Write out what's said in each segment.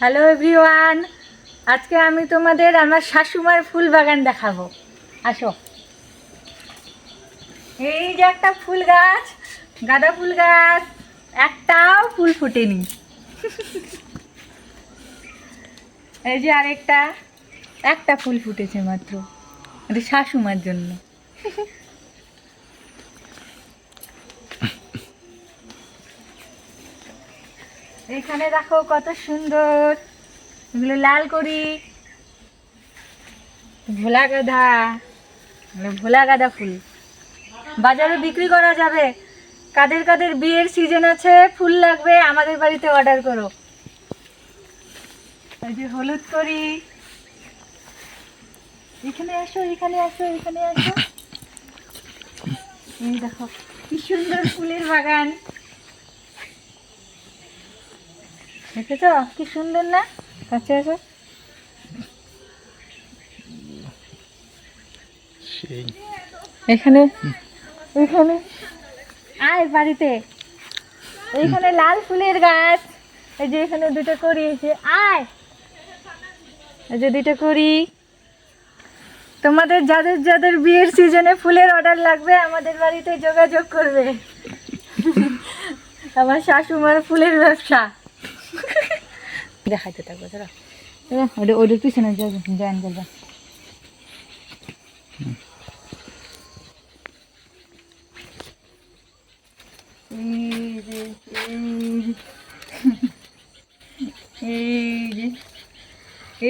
Hello everyone আজকে আমি তোমাদের আমার শাশুমার ফুল বাগান দেখাবো। আসো। এই যে একটা ফুল গাছ, গাঁদা ফুল গাছ, একটাও ফুল ফুটেনি। এই যে আরেকটা, একটা ফুল ফুটেছে মাত্র। শাশুমার জন্য। এখানে দেখো কত সুন্দর। এগুলো লাল করি ভোলা গাঁদা। ভোলা গাঁদা ফুল। বাজারে বিক্রি করা যাবে। কাদের কাদের বিয়ের সিজন আছে, ফুল লাগবে আমাদের বাড়িতে অর্ডার করো। এই যে হলুদ করি এখানে আসো এখানে আসো এখানে আসো। এই দেখো, কি সুন্দর ফুলের বাগান। দেখেছ? কি সুন্দর না? কাছে আসো। এখানে? ওইখানে আয় বাড়িতে। এইখানে লাল ফুলের গাছ। এই যে এখানে দুটো করি যে আয়। এই যে দুটো করি তোমাদের যাদের যাদের বিয়ের সিজনে ফুলের অর্ডার লাগবে আমাদের বাড়িতে যোগাযোগ করবে। আমার শাশুমার ফুলের ব্যবসা। দেখাইতে থাকব ধরো ওটা ওদের পিছনে জয়েন করবে।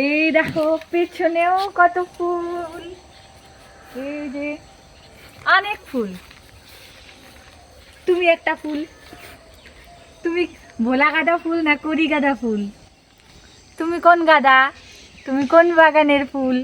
এই দেখো, পেছনেও কত ফুল। এই যে, অনেক ফুল। তুমি একটা ফুল। তুমি ভোলা গাঁদা ফুল না করি গাঁদা ফুল? তুমি কোন গাদা? তুমি কোন বাগানের ফুল?